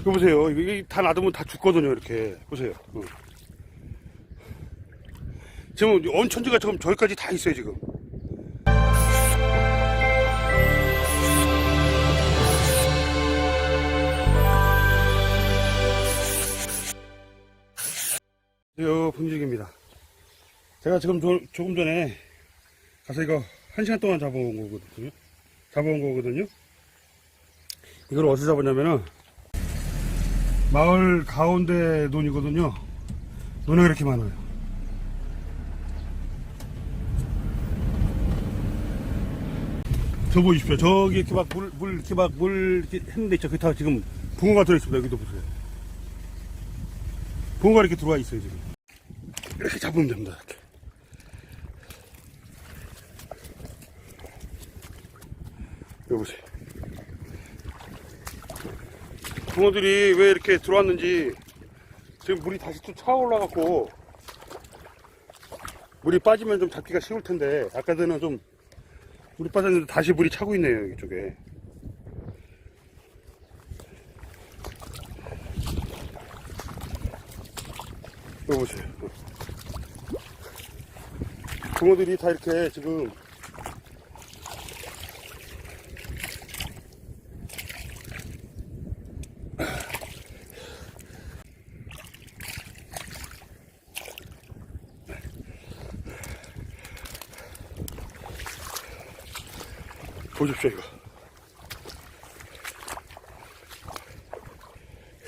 이거 보세요. 이거 다 놔두면 다 죽거든요. 이렇게 보세요. 어. 지금 온천지가 지금 저기까지 다 있어요. 지금. 요 분직입니다. 제가 지금 조, 조금 전에 가서 이거 한 시간 동안 잡아온 거거든요. 잡아온 거거든요. 이걸 어디서 잡았냐면은 마을 가운데 논이거든요. 논이 이렇게 많아요. 저 보십시오. 저기 이렇게 막 물, 물, 이렇게 막 물, 이렇게 했는데 있죠. 그게 다 지금 붕어가 들어있습니다. 여기도 보세요. 붕어가 이렇게 들어와 있어요, 지금. 이렇게 잡으면 됩니다. 이렇게. 여기 보세요. 붕어들이 왜 이렇게 들어왔는지 지금 물이 다시 또 차올라갖고 물이 빠지면 좀 잡기가 쉬울 텐데 아까 전에는 좀 물이 빠졌는데 다시 물이 차고 있네요 이쪽에. 여기 보세요. 붕어들이 다 이렇게 지금 보십시오 이거.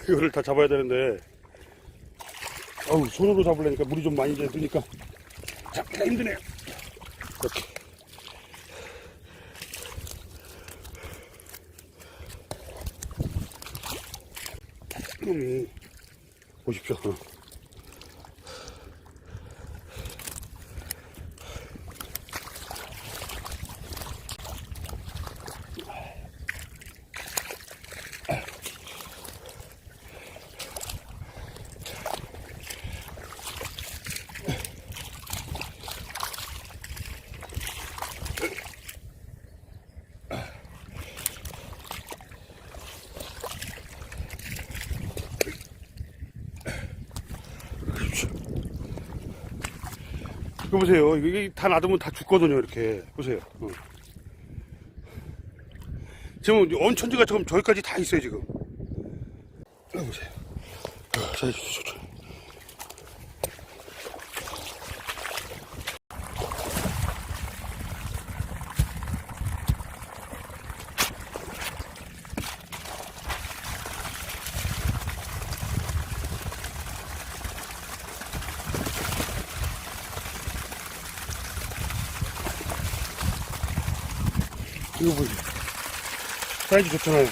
이거를 다 잡아야 되는데 어우 손으로 잡으려니까 물이 좀 많이 드니까 잡기가 힘드네요. 이렇게. 음, 보십시오 이거 보세요. 이게 다 놔두면 다 죽거든요. 이렇게 보세요. 어. 지금 온천지가 지금 저기까지 다 있어요. 지금. 이거 보세요. 어, 자, 이거 보세요. 사이즈 좋잖아요.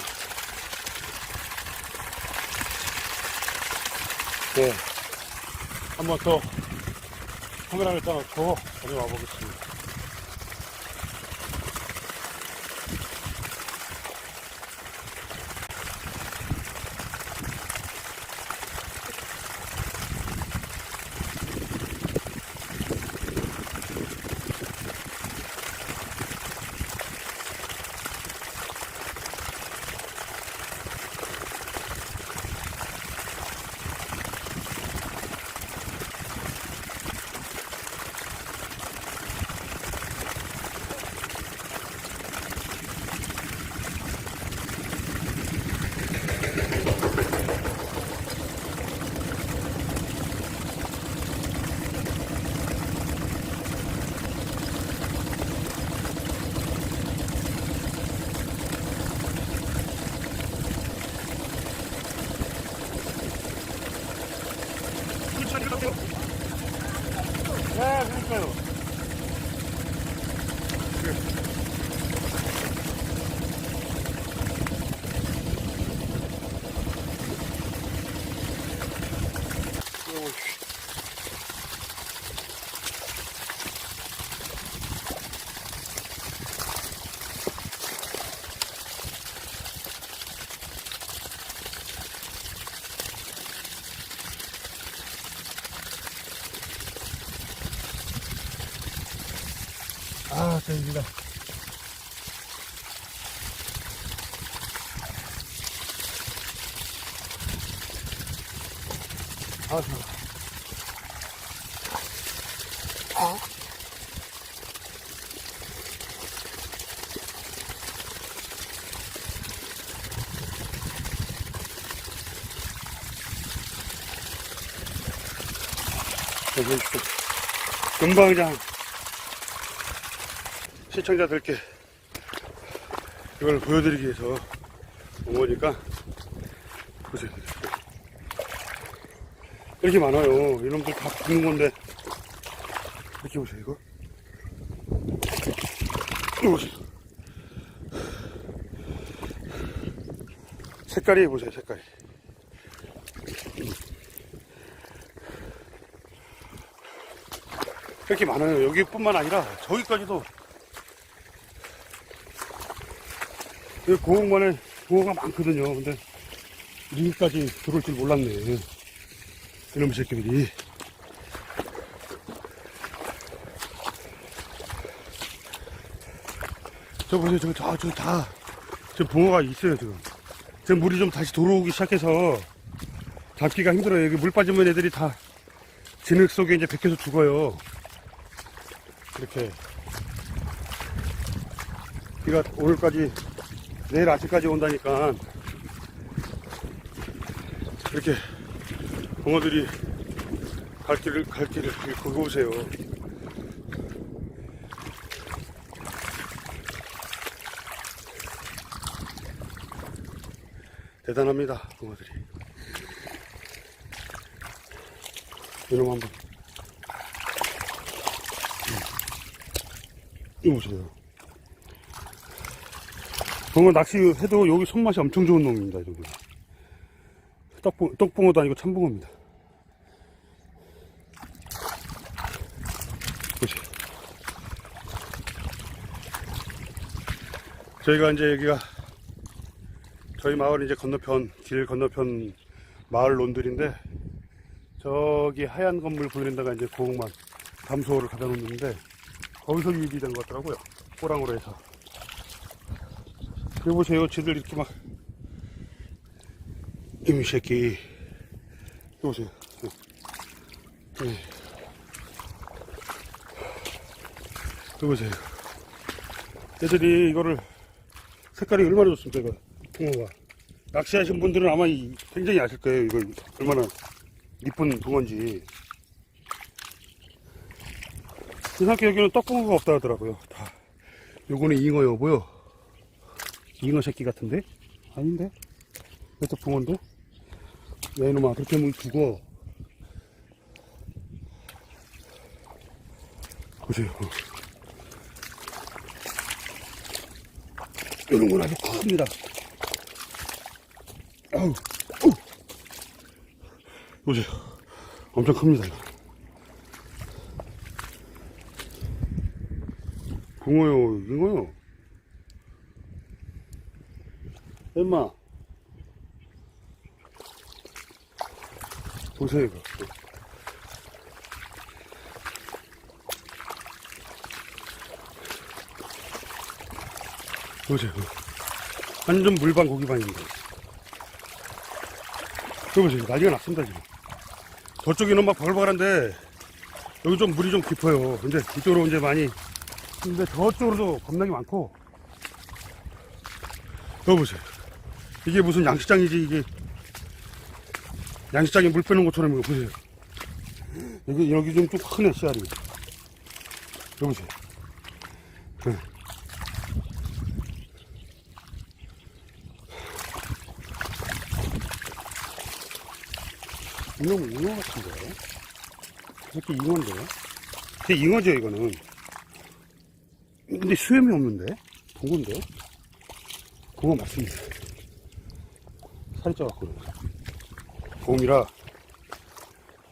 네. 한번 더 카메라를 따놓고 다녀와 보겠습니다. 네, 그러니까요. 아, 좋아. 여기 또 금방장 시청자들께 이걸 보여드리기 위해서 온 거니까 보세요. 이렇게 많아요. 이놈들 다 죽는 건데 이렇게 보세요 이거. 이거 보세요. 색깔이 보세요 색깔이. 이렇게 많아요. 여기뿐만 아니라 저기까지도 여기 고흥만에 고흥가 많거든요. 근데 여기까지 들어올 줄 몰랐네. 이놈의 새끼들이. 저 보세요. 저, 저, 저 다, 저 붕어가 있어요, 지금. 지금 물이 좀 다시 들어오기 시작해서 잡기가 힘들어요. 여기 물 빠지면 애들이 다 진흙 속에 이제 백혀서 죽어요. 이렇게. 비가 오늘까지, 내일 아침까지 온다니까. 이렇게 붕어들이 갈 길을, 갈 길을 잃고 보세요. 대단합니다, 붕어들이. 이놈 한 번. 이거 보세요. 붕어 낚시해도 여기 손맛이 엄청 좋은 놈입니다, 이 정도. 떡붕, 떡붕어도 아니고 참붕어입니다. 보세요. 저희가 이제 여기가 저희 마을 이제 건너편, 길 건너편 마을 론들인데 저기 하얀 건물 보이는 데가 이제 고흥만 담소를 가다 놓는데 거기서 유입이 된 것 같더라고요. 호랑으로 해서. 여기 보세요. 쟤들 이렇게 막 이미 새끼. 여기 보세요. 네. 여기 보세요. 얘들이 이거를 색깔이 얼마나 좋습니까, 이거. 붕어가. 낚시하신 분들은 아마 이- 굉장히 아실 거예요. 이걸 얼마나 이쁜 붕어인지. 이상하게 여기는 떡붕어가 없다 하더라고요. 다. 요거는 잉어 여보요. 잉어 새끼 같은데? 아닌데? 이것도 붕어인데? 야, 이놈아, 그렇게 하면 죽어. 보세요. 이런 건 아주 큽니다. 아우, 아우. 보세요. 엄청 큽니다. 붕어요, 잉어요. 엄마. 보세요, 이거. 보세요. 완전 물반 고기반입니다. 여기 보세요. 난리가 났습니다, 지금. 저쪽에는 막 벌벌한데, 여기 좀 물이 좀 깊어요. 근데 이쪽으로 이제 많이, 근데 저쪽으로도 겁나게 많고, 여기 보세요. 이게 무슨 양식장이지, 이게. 양식장에 물 빼는 것처럼 이거 보세요. 여기, 여기 좀 좀 크네, 씨알이. 여기 보세요. 네. 이놈은 잉어 같은데? 이렇게 잉어인데? 제 잉어죠, 이거는. 근데 수염이 없는데? 붕어인데? 붕어 맞습니다. 살이 쪄갖고. 곰이라,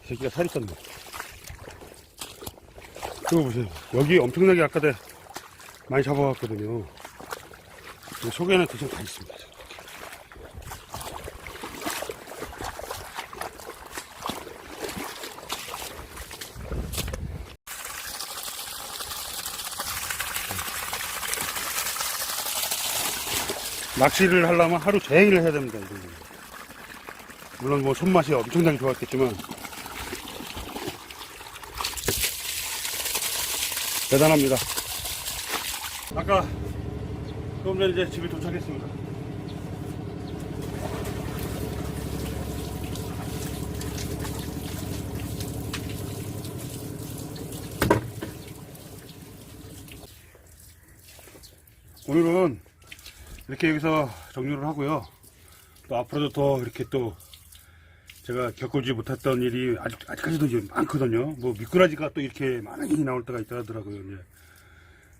이 새끼가 살이 쪘네. 이거 보세요. 여기 엄청나게 아까 때 많이 잡아왔거든요. 이 속에는 대충 다 있습니다. 낚시를 하려면 하루 종일 해야 됩니다. 물론 뭐 손맛이 엄청나게 좋았겠지만 대단합니다. 아까 조금 전에 이제 집에 도착했습니다. 오늘은 이렇게 여기서 종료를 하고요. 또 앞으로도 더 이렇게 또 제가 겪어보지 못했던 일이 아직, 아직까지도 이제 많거든요. 뭐 미꾸라지가 또 이렇게 많이 나올 때가 있다 하더라고요. 이제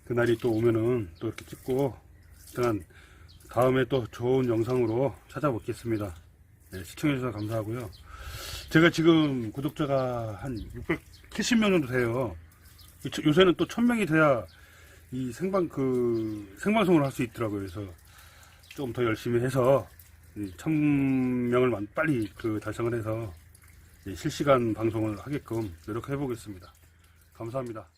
그날이 또 오면은 또 이렇게 찍고 일단 다음에 또 좋은 영상으로 찾아뵙겠습니다. 네, 시청해주셔서 감사하고요. 제가 지금 구독자가 한 670명 정도 돼요. 요새는 또 1000명이 돼야 이 생방 그 생방송을 할 수 있더라고요. 그래서 좀더 열심히 해서 이 1000명을 빨리 그 달성을 해서 이 실시간 방송을 하게끔 노력해 보겠습니다. 감사합니다.